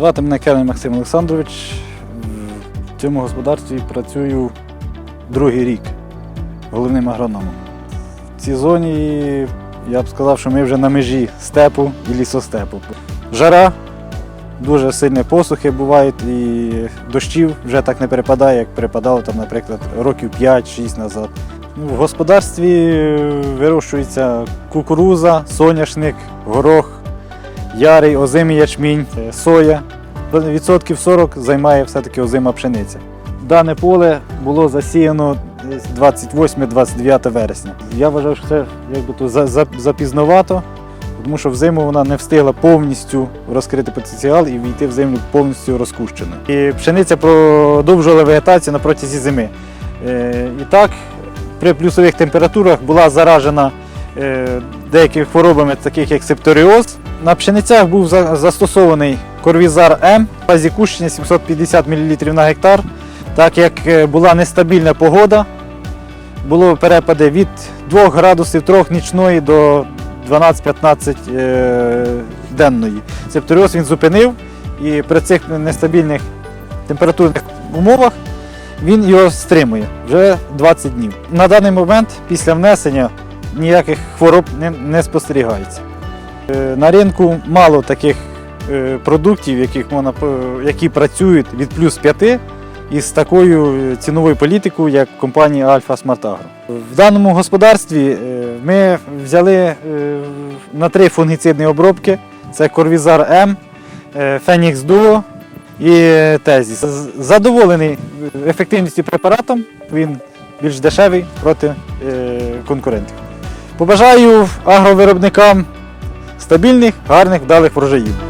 Звати мене Келен Максим Олександрович. В цьому господарстві працюю другий рік головним агрономом. В цій зоні я б сказав, що ми вже на межі степу і лісостепу. Жара, дуже сильні посухи бувають і дощів вже так не перепадає, як перепадало, там, наприклад, років 5-6 назад. Ну, В господарстві вирощується кукуруза, соняшник, горох, ярий, озимий ячмінь, е, соя. Відсотків 40 займає все-таки озима пшениця. Дане поле було засіяно 28-29 вересня. Я вважав, що це якби то за- за- запізновато, тому що взиму вона не встигла повністю розкрити потенціал і війти в землю повністю розкущеною. І пшениця продовжувала вегетацію на протязі зими. Е, І так, при плюсових температурах була заражена деякими хворобами, таких як септоріоз. На пшеницях був застосований корвізар М фазі кущення 750 мл на гектар. Так як е, була нестабільна погода, було перепади від 2 градусів 3 нічної до 12-15 е, денної. Септоріоз він зупинив і при цих нестабільних температурних умовах він його стримує вже 20 днів. На даний момент після внесення ніяких хвороб не, не спостерігається. Е, На ринку мало таких е, продуктів, яких які працюють від плюс 5 із такою ціновою політикою, як компанія Альфа Смарт Агро. В даному господарстві е, ми взяли е, на три фунгіцидні обробки: це Корвізар М, е, Фенікс Дуо і Тезіс. Задоволений ефективністю препаратом, він більш дешевий проти е, конкурентів. Побажаю агровиробникам стабільних, гарних, вдалих врожаїв.